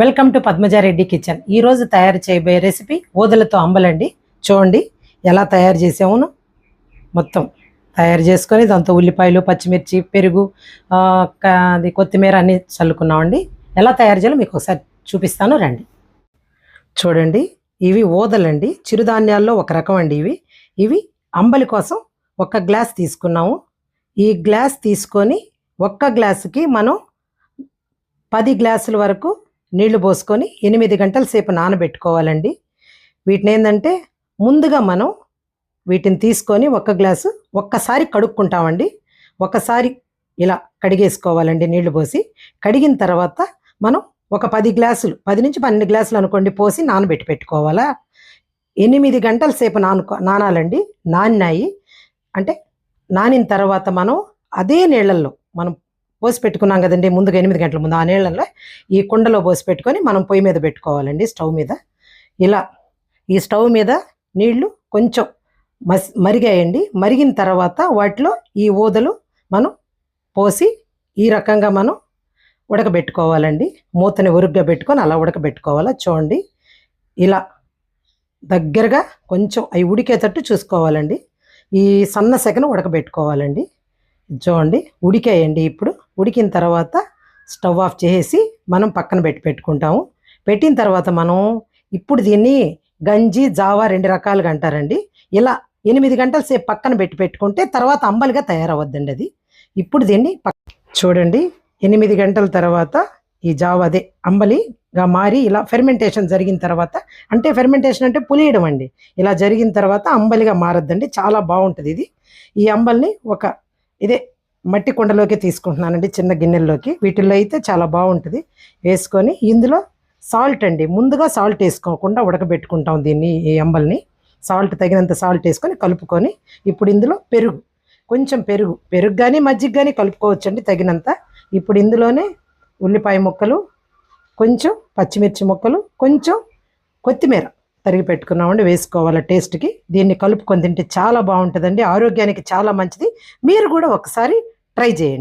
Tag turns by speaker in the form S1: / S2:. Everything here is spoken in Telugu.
S1: వెల్కమ్ టు పద్మజారెడ్డి కిచెన్ ఈరోజు తయారు చేయబోయే రెసిపీ ఊదలతో అంబలండి. చూడండి ఎలా తయారు చేసామును మొత్తం తయారు చేసుకొని దాంతో ఉల్లిపాయలు పచ్చిమిర్చి పెరుగు అది కొత్తిమీర అన్నీ చల్లుకున్నామండి. ఎలా తయారు చేయాలో మీకు ఒకసారి చూపిస్తాను రండి. చూడండి ఇవి ఊదలండి చిరుధాన్యాల్లో ఒక రకం అండి ఇవి. ఇవి అంబలి కోసం ఒక గ్లాస్ తీసుకున్నాము. ఈ గ్లాస్ తీసుకొని ఒక్క గ్లాసుకి మనం పది గ్లాసుల వరకు నీళ్ళు పోసుకొని ఎనిమిది గంటల సేపు నానబెట్టుకోవాలండి. వీటిని ఏంటంటే ముందుగా మనం వీటిని తీసుకొని ఒక్క గ్లాసు ఒక్కసారి కడుక్కుంటామండి. ఒకసారి ఇలా కడిగేసుకోవాలండి నీళ్ళు పోసి. కడిగిన తర్వాత మనం ఒక పది గ్లాసులు పది నుంచి పన్నెండు గ్లాసులు అనుకోండి పోసి నానబెట్టి పెట్టుకోవాలా? ఎనిమిది గంటల సేపు నానుకో నానాలండి. నానినాయి. అంటే నానిన తర్వాత మనం అదే నీళ్ళల్లో మనం పోసి పెట్టుకున్నాం కదండి ముందుగా ఎనిమిది గంటల ముందు ఆ నీళ్ళల్లో ఈ కుండలో పోసి పెట్టుకొని మనం పొయ్యి మీద పెట్టుకోవాలండి స్టవ్ మీద. ఇలా ఈ స్టవ్ మీద నీళ్ళు కొంచెం మస్ మరిగాయండి. మరిగిన తర్వాత వాటిలో ఈ ఊదలు మనం పోసి ఈ రకంగా మనం ఉడకబెట్టుకోవాలండి. మూతని ఉరుగ్గా పెట్టుకొని అలా ఉడకబెట్టుకోవాలా చూడండి. ఇలా దగ్గరగా కొంచెం అవి ఉడికేటట్టు చూసుకోవాలండి. ఈ సన్న సెకను ఉడకబెట్టుకోవాలండి. చూడండి ఉడికేయండి ఇప్పుడు. ఉడికిన తర్వాత స్టవ్ ఆఫ్ చేసి మనం పక్కన పెట్టి పెట్టుకుంటాము. పెట్టిన తర్వాత మనం ఇప్పుడు దీన్ని గంజి జావా రెండు రకాలుగా అంటారండి. ఇలా ఎనిమిది గంటల సేపు పక్కన పెట్టి పెట్టుకుంటే తర్వాత అంబలిగా తయారవద్దండి అది. ఇప్పుడు దీన్ని చూడండి. ఎనిమిది గంటల తర్వాత ఈ జావా అదే అంబలిగా మారి ఇలా ఫెర్మెంటేషన్ జరిగిన తర్వాత అంటే ఫెర్మెంటేషన్ అంటే పులియడం అండి. ఇలా జరిగిన తర్వాత అంబలిగా మారద్దండి. చాలా బాగుంటుంది ఇది. ఈ అంబల్ని ఒక ఇదే మట్టి కుండలోకి తీసుకుంటున్నానండి చిన్న గిన్నెల్లోకి. వీటిల్లో అయితే చాలా బాగుంటుంది. వేసుకొని ఇందులో సాల్ట్ అండి. ముందుగా సాల్ట్ వేసుకోకుండా ఉడకబెట్టుకుంటాం దీన్ని ఈ అంబల్ని. సాల్ట్ తగినంత సాల్ట్ వేసుకొని కలుపుకొని ఇప్పుడు ఇందులో పెరుగు. కొంచెం పెరుగు. పెరుగు కానీ మజ్జిగ కానీ కలుపుకోవచ్చండి తగినంత. ఇప్పుడు ఇందులోనే ఉల్లిపాయ ముక్కలు కొంచెం పచ్చిమిర్చి ముక్కలు కొంచెం కొత్తిమీర తరిగి పెట్టుకున్నామండి వేసుకోవాలి టేస్ట్కి. దీన్ని కలుపుకొని తింటే చాలా బాగుంటుందండి. ఆరోగ్యానికి చాలా మంచిది. మీరు కూడా ఒకసారి ట్రై చేయండి